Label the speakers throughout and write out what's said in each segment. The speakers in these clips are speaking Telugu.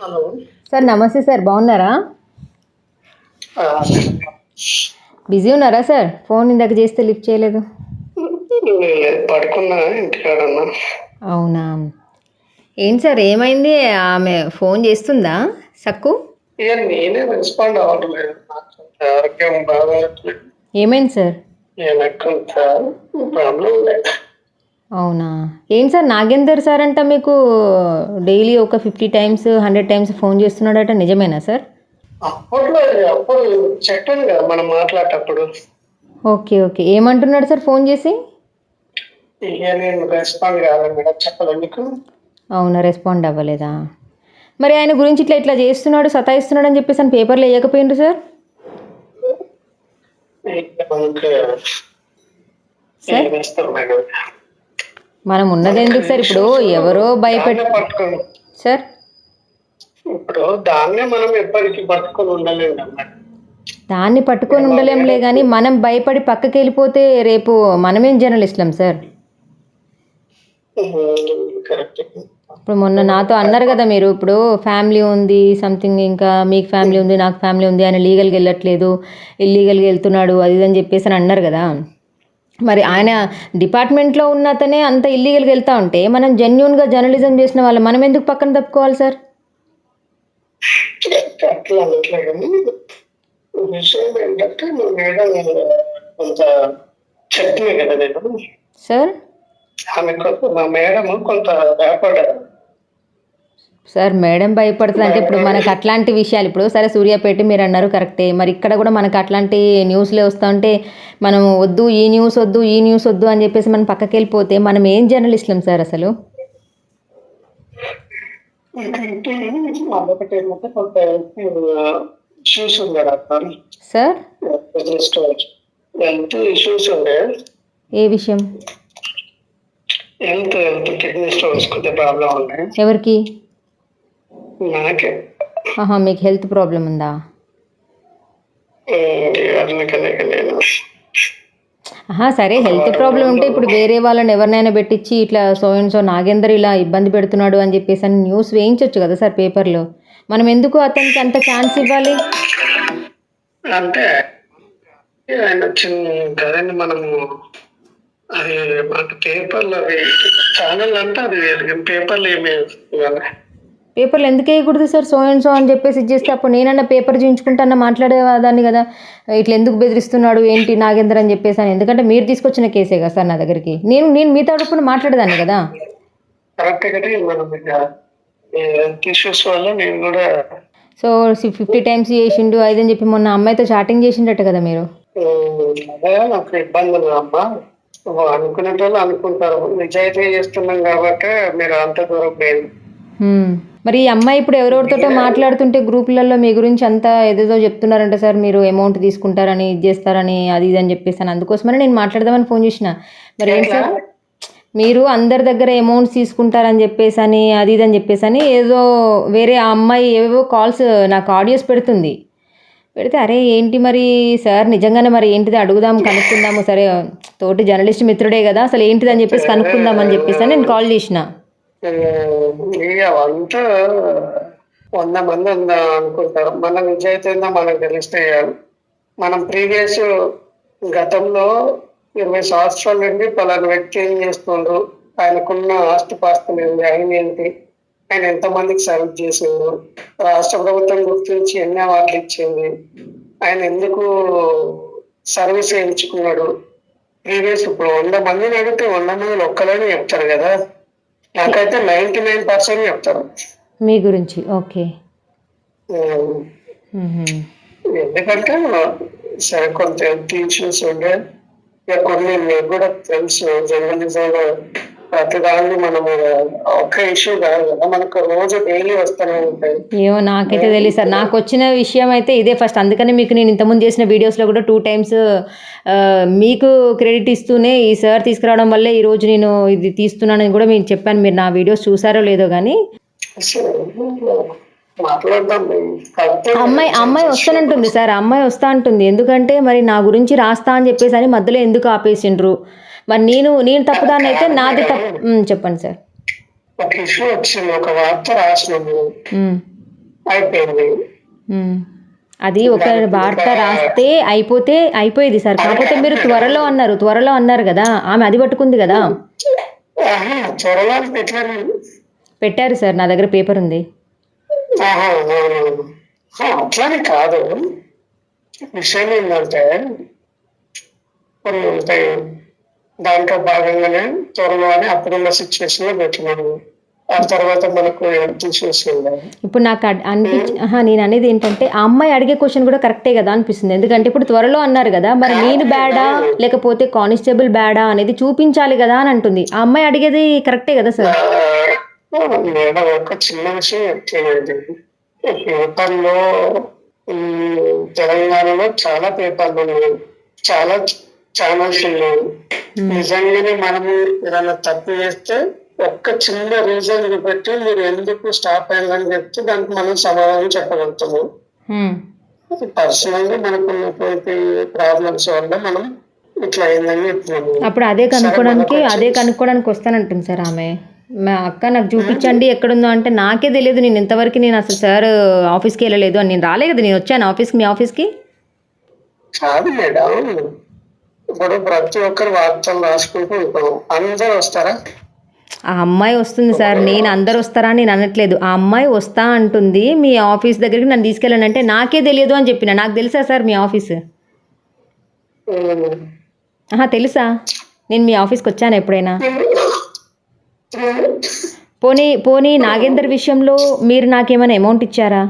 Speaker 1: హలో.
Speaker 2: సార్ నమస్తే సార్ బాగున్నారా? బిజీ ఉన్నారా సార్? ఫోన్ ఇందాక చేస్తే లిఫ్ట్ చేయలేదు.
Speaker 1: నేను పడుకున్నా ఇంటికాడన్నా.
Speaker 2: అవునా? ఏంటి సార్ ఏమైంది? ఆమె ఫోన్ చేస్తుందా? సక్కు?
Speaker 1: నేనే రెస్పాండ్ అవ్వట్లేదు. ఆరోగ్యం
Speaker 2: ఏమైంది సార్?
Speaker 1: ప్రాబ్లం లేదు.
Speaker 2: అవునా? ఏంటి సార్ నాగేందర్ సార్ అంట మీకు డైలీ ఒక fifty times hundred times phone చేస్తున్నాడట నిజమేనా సార్?
Speaker 1: అప్పట్లో అప్పుడు కదా మనం మాట్లాడేటప్పుడు.
Speaker 2: Okay okay. ఏమంటున్నాడు సార్ ఫోన్ చేసి?
Speaker 1: ఇక నేను రెస్పాండ్ కావాలి మేడం చెప్పలేదు మీకు?
Speaker 2: అవునా రెస్పాండ్ అవ్వలేదా? మరి ఆయన గురించి ఇట్లా ఇట్లా చేస్తున్నాడు సతాయిస్తున్నాడు అని చెప్పేసి అని పేపర్లో వేయకపోయిండ్రు సార్?
Speaker 1: ఇక మనకు
Speaker 2: సార్?
Speaker 1: ఏం వేస్తారు మేడం?
Speaker 2: మనం ఉన్నది ఎందుకు సార్? ఇప్పుడు ఎవరో
Speaker 1: పట్టుకొని
Speaker 2: సార్?
Speaker 1: ఇప్పుడు దాన్నే మనం ఎప్పటికీ పట్టుకొని ఉండలేము
Speaker 2: దాన్ని పట్టుకొని ఉండలేంలే కానీ మనం భయపడి పక్కకి వెళ్ళిపోతే రేపు మనమేం జర్నలిస్టులం సార్? ఇప్పుడు మొన్న నాతో అన్నారు కదా మీరు ఇప్పుడు ఫ్యామిలీ ఉంది సంథింగ్ ఇంకా మీకు ఫ్యామిలీ ఉంది నాకు ఫ్యామిలీ ఉంది ఆయన లీగల్గా వెళ్ళట్లేదు ఇల్లీగల్గా వెళ్తున్నాడు అది అని చెప్పేసి అని అన్నారు కదా. మరి ఆయన డిపార్ట్మెంట్లో ఉన్న అతనే అంత ఇల్లీగల్గా వెళ్తా ఉంటే మనం జెన్యున్గా జర్నలిజం చేసిన వాళ్ళు మనం ఎందుకు పక్కన తప్పుకోవాలి సార్?
Speaker 1: అట్లా అనట్లే కానీ విషయం ఏంటంటే నువ్వు మేడం కొంత చెప్తున్నా కదా నేను.
Speaker 2: సార్?
Speaker 1: ఆమె కొంత మా మేడం కొంత భయపడారు
Speaker 2: సార్ మేడం భయపడుతుంది అంటే ఇప్పుడు మనకు అట్లాంటి విషయాలు ఇప్పుడు సరే సూర్యాపేట మీరు అన్నారు కరెక్టే. మరి ఇక్కడ కూడా మనకు అట్లాంటి న్యూస్లే వస్తూ ఉంటే మనం వద్దు ఈ న్యూస్ వద్దు ఈ న్యూస్ వద్దు అని చెప్పేసి మనం పక్కకి వెళ్ళిపోతే మనం ఏం జర్నలిస్టులం సార్ అసలు? సార్? ఏ విషయం? ఎవరికి?
Speaker 1: నాకే.
Speaker 2: ఆహా మీకు హెల్త్ ప్రాబ్లం ఉందా? ఆహా సరే హెల్త్ ప్రాబ్లం ఉంటే ఇప్పుడు వేరే వాళ్ళని ఎవరినైనా పెట్టించి ఇట్లా సో అండ్ సో నాగేందర్ ఇలా ఇబ్బంది పెడుతున్నాడు అని చెప్పేసి అని న్యూస్ వేయించవచ్చు కదా సార్ పేపర్లో? మనం ఎందుకు అతనికి అంత ఛాన్స్ ఇవ్వాలి?
Speaker 1: అంటే ఆయన చిన్న కదండి మనము. అది పేపర్లు అవి ఛానల్ అంటే అది పేపర్లు ఏమి
Speaker 2: పేపర్లు ఎందుకు వేయకూడదు సార్? సో అండ్ సో అని చెప్పేసి ఇచ్చేస్తే అప్పుడు నేనన్నా పేపర్ చూయించుకుంటానా మాట్లాడేదాన్ని కదా. ఇట్లా ఎందుకు బెదిరిస్తున్నాడు ఏంటి నాగేందర్ అని చెప్పేసి అని. ఎందుకంటే మీరు తీసుకొచ్చిన కేసే కదా సార్ నా దగ్గరికి. నేను నేను మీ తరపున మాట్లాడేదాన్ని కదా. సో ఫిఫ్టీ టైమ్స్ చేసిండు అని చెప్పి మొన్న అమ్మాయితో చాటింగ్ చేసిండట కదా మీరు.
Speaker 1: అమ్మా. అనుకునే వాళ్ళు అనుకుంటారు. నిజాయితీ చేస్తున్నాం కాబట్టి మీరు అంత దూరం లేదు.
Speaker 2: మరి ఈ అమ్మాయి ఇప్పుడు ఎవరెవరితోటో మాట్లాడుతుంటే గ్రూపులలో మీ గురించి అంతా ఏదేదో చెప్తున్నారంట సార్ మీరు అమౌంట్ తీసుకుంటారని ఇది చేస్తారని అది ఇది అని చెప్పేసి అని. అందుకోసమని నేను మాట్లాడదామని ఫోన్ చేసిన. మరి ఏంటి సార్? మీరు అందరి దగ్గర అమౌంట్స్ తీసుకుంటారని చెప్పేసి అని అది ఇది అని చెప్పేసి అని ఏదో వేరే ఆ అమ్మాయి ఏవేవో కాల్స్ నాకు ఆడియోస్ పెడుతుంది. పెడితే అరే ఏంటి మరి సార్ నిజంగానే మరి ఏంటిది అడుగుదాం కనుక్కుందాము. సరే తోటి జర్నలిస్ట్ మిత్రుడే కదా అసలు ఏంటిది అని చెప్పేసి కనుక్కుందాం అని చెప్పేసి అని నేను కాల్ చేసిన.
Speaker 1: అవంతా వంద మంది ఉందా అనుకుంటారు. మన నిజాయితీ ఉందా మనకు తెలిస్తే మనం ప్రీవియస్ గతంలో ఇరవై సంవత్సరాల నుండి పలానా వ్యక్తి ఏం చేస్తుండ్రు? ఆయనకున్న ఆస్తిపాస్తులు ఏంటి ఆయన ఏంటి? ఆయన ఎంతమందికి సర్వ్ చేసిండు రాష్ట్ర ప్రభుత్వం గుర్తించి ఎన్ని అవార్డులు ఇచ్చింది? ఆయన ఎందుకు సర్వీస్ ఎంచుకున్నాడు ప్రీవియస్ ఇప్పుడు వంద మందిని అడిగితే వంద మందిని ఒక్కలని చెప్తారు కదా. నాకైతే నైన్టీ నైన్ పర్సెంట్ చెప్తారు.
Speaker 2: మీ గురించి ఓకే.
Speaker 1: ఎందుకంటే సరే కొంత హెల్త్ ఇష్యూస్ ఉండే కొన్ని మీకు కూడా తెలుసు జర్నలిజంలో ప్రతి దాన్ని మనము ఒక్క ఇష్యూ కాదు కదా మనకు రోజు డైలీ వస్తూనే ఉంటాయి.
Speaker 2: ఏమో నాకైతే తెలియదు సార్. నాకు వచ్చిన విషయం అయితే ఇదే ఫస్ట్ అందుకని మీకు నేను ఇంతకుముందు చేసిన వీడియోస్లో కూడా టూ టైమ్స్ మీకు క్రెడిట్ ఇస్తూనే ఈ సార్ తీసుకురావడం వల్లే ఈరోజు నేను ఇది తీస్తున్నానని కూడా మీకు చెప్పాను. మీరు నా వీడియోస్ చూసారో లేదో కానీ అమ్మాయి అమ్మాయి వస్తానంటుంది సార్. అమ్మాయి వస్తా అంటుంది. ఎందుకంటే మరి నా గురించి రాస్తా అని చెప్పేసి అని మధ్యలో ఎందుకు ఆపేసిండ్రు? మరి నేను నేను తప్పుదాన్ని అయితే నాది తప్పు. చెప్పండి సార్.
Speaker 1: ఒక ఇష్యూ వచ్చింది ఒక వార్త రాసినాము. అయిపోయింది.
Speaker 2: అది ఒక వార్త రాస్తే అయిపోతే అయిపోయేది సార్. కాకపోతే మీరు త్వరలో అన్నారు త్వరలో అన్నారు కదా. ఆమె అది పట్టుకుంది కదా. పెట్టారు. సార్. నా దగ్గర పేపర్ ఉంది.
Speaker 1: అట్లానే కాదు. విషయం ఏంటంటే కొన్ని ఉంటాయి దాంట్లో భాగంగానే త్వరలో అని అప్పుడున్న సిచ్యువేషన్లో పెట్టినాను ఆ తర్వాత మనకు
Speaker 2: ఇప్పుడు నాకు అనిపించి ఆహా, నేను అనేది ఏంటంటే ఆ అమ్మాయి అడిగే క్వశ్చన్ కూడా కరెక్టే కదా అనిపిస్తుంది. ఎందుకంటే ఇప్పుడు త్వరలో అన్నారు కదా మరి నేను బ్యాడా లేకపోతే కానిస్టేబుల్ బ్యాడా అనేది చూపించాలి కదా అని అంటుంది. ఆ అమ్మాయి అడిగేది కరెక్టే కదా సార్?
Speaker 1: మేడం ఒక చిన్న విషయం చెప్తానండి పేపర్లో తెలంగాణలో చాలా పేపర్లు ఉన్నాయి. చాలా ఛానల్స్ ఉన్నాయి నిజంగానే మనము ఏదైనా తప్పు చేస్తే ఒక్క చిన్న రీజన్ పెట్టి మీరు ఎందుకు స్టాప్ అయ్యాలని చెప్తే దానికి మనం సమాధానం చెప్పగలుగుతాము. పర్సనల్గా మనకు ఉన్నటువంటి ప్రాబ్లమ్స్ వల్ల మనం ఇట్లా అయిందని చెప్తున్నాము.
Speaker 2: అప్పుడు అదే కనుక్కోవడానికి అదే కనుక్కోవడానికి వస్తానంటుంది సార్ ఆమె. మా అక్క నాకు చూపించండి ఎక్కడుందో అంటే నాకే తెలియదు నేను ఇంతవరకు నేను అసలు సార్ ఆఫీస్కి వెళ్ళలేదు అని. నేను రాలే కదా నేను వచ్చాను ఆఫీస్కి మీ ఆఫీస్కి?
Speaker 1: కాదు మేడం. ఇప్పుడు ప్రతి ఒక్కరు వార్తలు రాసుకుంటూ ఉంటాం అందరూ వస్తారా?
Speaker 2: ఆ అమ్మాయి వస్తుంది సార్. నేను అందరు వస్తారా నేను అనట్లేదు. ఆ అమ్మాయి వస్తా అంటుంది. మీ ఆఫీస్ దగ్గరికి నన్ను తీసుకెళ్ళండి అంటే నాకే తెలియదు అని చెప్పిన. నాకు తెలుసా సార్ మీ ఆఫీస్. ఆహా తెలుసా? నేను మీ ఆఫీస్కి వచ్చాను ఎప్పుడైనా. పోనీ పోనీ నాగేందర్ విషయంలో మీరు నాకేమైనా అమౌంట్ ఇచ్చారా?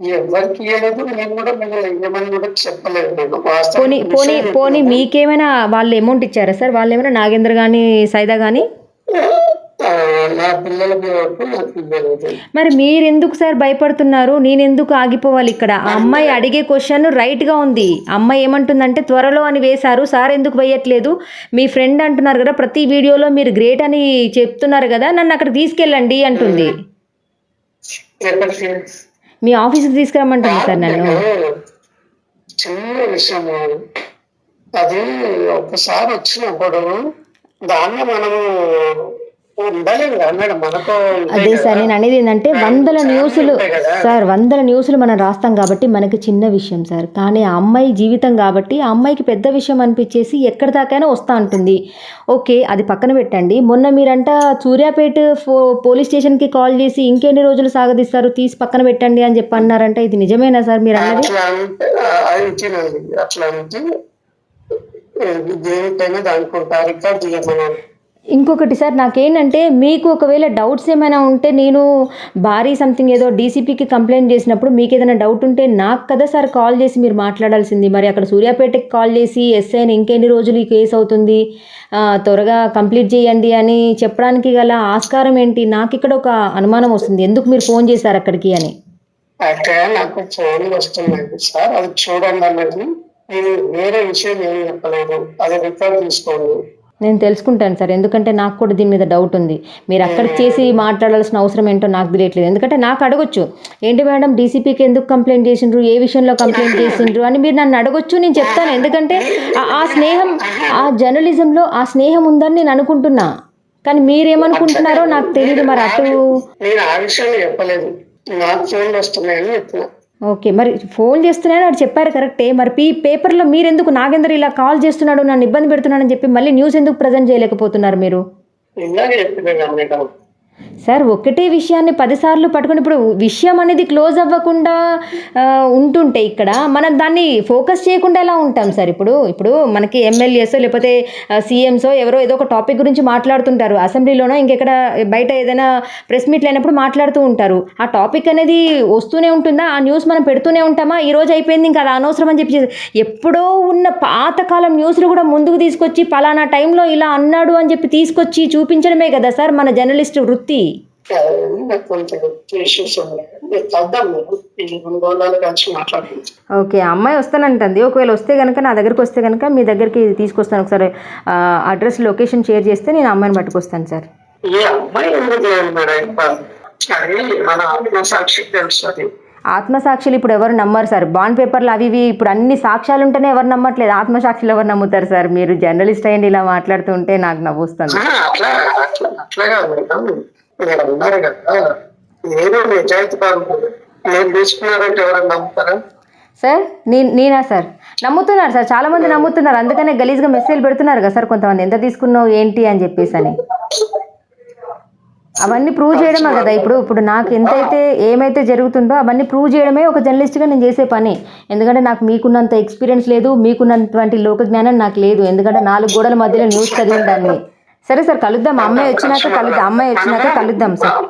Speaker 1: ఎవరికి ఇవ్వలేదు నేను కూడా మిమ్మల్ని ఇవ్వమని కూడా చెప్పలేదు. నేను వాస్తవం
Speaker 2: పోనీ పోనీ పోనీ మీకేమైనా వాళ్ళు అమౌంట్ ఇచ్చారా సార్? వాళ్ళు ఏమైనా నాగేంద్ర కానీ సైదా కానీ మరి మీరు ఎందుకు సార్ భయపడుతున్నారు? నేను ఎందుకు ఆగిపోవాలి ఇక్కడ? ఆ అమ్మాయి అడిగే క్వశ్చన్ రైట్గా ఉంది. అమ్మాయి ఏమంటుందంటే త్వరలో అని వేశారు సార్ ఎందుకు వేయట్లేదు? మీ ఫ్రెండ్ అంటున్నారు కదా ప్రతి వీడియోలో మీరు గ్రేట్ అని చెప్తున్నారు కదా నన్ను అక్కడ తీసుకెళ్ళండి అంటుంది. మీ ఆఫీస్కి తీసుకురమ్మంటుంది సార్ నన్ను?
Speaker 1: నేను చిన్న విషయము. అది ఒకసారి వచ్చినప్పుడు దాన్ని మనము
Speaker 2: అదే సార్. నేను అనేది ఏంటంటే వందల న్యూస్లు. సార్ వందల న్యూస్లు మనం రాస్తాం కాబట్టి మనకి చిన్న విషయం సార్. కానీ ఆ అమ్మాయి జీవితం కాబట్టి ఆ అమ్మాయికి పెద్ద విషయం అనిపించేసి ఎక్కడి దాకైనా వస్తా అంటుంది. ఓకే అది పక్కన పెట్టండి. మొన్న మీరంట సూర్యాపేట పోలీస్ స్టేషన్కి కాల్ చేసి ఇంకెన్ని రోజులు సాగదీస్తారు తీసి పక్కన పెట్టండి అని చెప్పి అన్నారంట. ఇది నిజమేనా సార్ మీరు అన్నది?
Speaker 1: దేనికైనా దానికి ఒక రికార్డ్ తీయమన్నాను
Speaker 2: ఇంకొకటి సార్ నాకేంటంటే మీకు ఒకవేళ డౌట్స్ ఏమైనా ఉంటే నేను భారీ సంథింగ్ ఏదో డీసీపీకి కంప్లైంట్ చేసినప్పుడు మీకు ఏదైనా డౌట్ ఉంటే నాకు కదా సార్ కాల్ చేసి మీరు మాట్లాడాల్సింది. మరి అక్కడ సూర్యాపేటకి కాల్ చేసి ఎస్ఐని ఇంకెన్ని రోజులు ఈ కేసు అవుతుంది? త్వరగా కంప్లీట్ చేయండి అని చెప్పడానికి గల ఆస్కారం ఏంటి? నాకు ఇక్కడ ఒక అనుమానం వస్తుంది. ఎందుకు మీరు ఫోన్ చేశారు అక్కడికి అని?
Speaker 1: నాకు ఫోన్ వస్తున్నాయి సార్ అది చూడండి అన్నది నేను వేరే విషయం ఏం చెప్పలేదు. అది రికార్డ్ తీసుకోండి
Speaker 2: నేను తెలుసుకుంటాను సార్. ఎందుకంటే నాకు కూడా దీని మీద డౌట్ ఉంది. మీరు అక్కడికి చేసి మాట్లాడాల్సిన అవసరం ఏంటో నాకు తెలియట్లేదు. ఎందుకంటే నాకు అడగొచ్చు. ఏంటి మేడం డీసీపీకి ఎందుకు కంప్లైంట్ చేసిండ్రు? ఏ విషయంలో కంప్లైంట్ చేసిండ్రు? అని మీరు నన్ను అడగొచ్చు నేను చెప్తాను. ఎందుకంటే ఆ- స్నేహం ఆ జర్నలిజంలో ఆ స్నేహం ఉందని నేను అనుకుంటున్నా. కానీ మీరేమనుకుంటున్నారో నాకు తెలియదు మరి అటు.
Speaker 1: నేను ఆ విషయం చెప్పలేదు. నాకు ఫోన్లు వస్తున్నాయని చెప్పిన.
Speaker 2: ఓకే మరి ఫోన్ చేస్తున్నాను అది చెప్పారు కరెక్టే. మరి పీ పేపర్లో మీరు ఎందుకు నాగేందర్ ఇలా కాల్ చేస్తున్నాడు నన్ను ఇబ్బంది పెడుతున్నాడని చెప్పి మళ్ళీ న్యూస్ ఎందుకు ప్రజెంట్ చేయలేకపోతున్నారు మీరు? సార్ ఒకటే విషయాన్ని పదిసార్లు పట్టుకుని ఇప్పుడు విషయం అనేది క్లోజ్ అవ్వకుండా ఉంటుంటే ఇక్కడ మనం దాన్ని ఫోకస్ చేయకుండా ఎలా ఉంటాం సార్ ఇప్పుడు? ఇప్పుడు మనకి ఎమ్మెల్యేస్ లేకపోతే సీఎంసో ఎవరో ఏదో ఒక టాపిక్ గురించి మాట్లాడుతుంటారు. అసెంబ్లీలోనో ఇంకెక్కడ బయట ఏదైనా ప్రెస్ మీట్లు అయినప్పుడు మాట్లాడుతూ ఉంటారు. ఆ టాపిక్ అనేది వస్తూనే ఉంటుందా? ఆ న్యూస్ మనం పెడుతూనే ఉంటామా? ఈ రోజు అయిపోయింది ఇంకా అది అనవసరం అని చెప్పి ఎప్పుడో ఉన్న పాతకాలం న్యూస్లు కూడా ముందుకు తీసుకొచ్చి పలానా టైంలో ఇలా అన్నాడు అని చెప్పి తీసుకొచ్చి చూపించడమే కదా సార్ మన జర్నలిస్ట్ వృత్తి
Speaker 1: మాట్లాడుకుంటాం
Speaker 2: ఓకే అమ్మాయి వస్తానంటుంది. ఒకవేళ వస్తే కనుక నా దగ్గరికి వస్తే కనుక మీ దగ్గరికి తీసుకొస్తాను ఒకసారి అడ్రస్ లొకేషన్ షేర్ చేస్తే నేను అమ్మాయిని పట్టుకొస్తాను సార్. ఆత్మసాక్షులు ఇప్పుడు ఎవరు నమ్మరు సార్. బాండ్ పేపర్లు అవి ఇవి ఇప్పుడు అన్ని సాక్ష్యాలు ఉంటేనే ఎవరు నమ్మట్లేదు. ఆత్మసాక్షులు ఎవరు నమ్ముతారు సార్? మీరు జర్నలిస్ట్ అయ్యండి ఇలా మాట్లాడుతూ ఉంటే నాకు నవ్వుస్తుంది
Speaker 1: ఆ, ఉన్నారు కదా మీరు నిజాయితీ కాదు నేను తీసుకున్నారంటే ఎవరైనా నమ్ముతారా?
Speaker 2: సార్ నేనా సార్? నమ్ముతున్నారు సార్ చాలా మంది నమ్ముతున్నారు. అందుకనే గలీజ్గా మెసేజ్ పెడుతున్నారు కదా సార్ కొంతమంది. ఎంత తీసుకున్నావు ఏంటి అని చెప్పేసి అని అవన్నీ ప్రూవ్ చేయడమే కదా. ఇప్పుడు ఇప్పుడు నాకు ఎంతైతే ఏమైతే జరుగుతుందో అవన్నీ ప్రూవ్ చేయడమే ఒక జర్నలిస్ట్గా నేను చేసే పని. ఎందుకంటే నాకు మీకున్నంత ఎక్స్పీరియన్స్ లేదు మీకున్నటువంటి లోక జ్ఞానం నాకు లేదు. ఎందుకంటే నాలుగు గోడల మధ్యలో న్యూస్ చదివిన దాన్ని సరే సార్ కలుద్దాం. అమ్మాయి వచ్చినాక కలుద్దాం. అమ్మాయి వచ్చినాక కలుద్దాం సార్.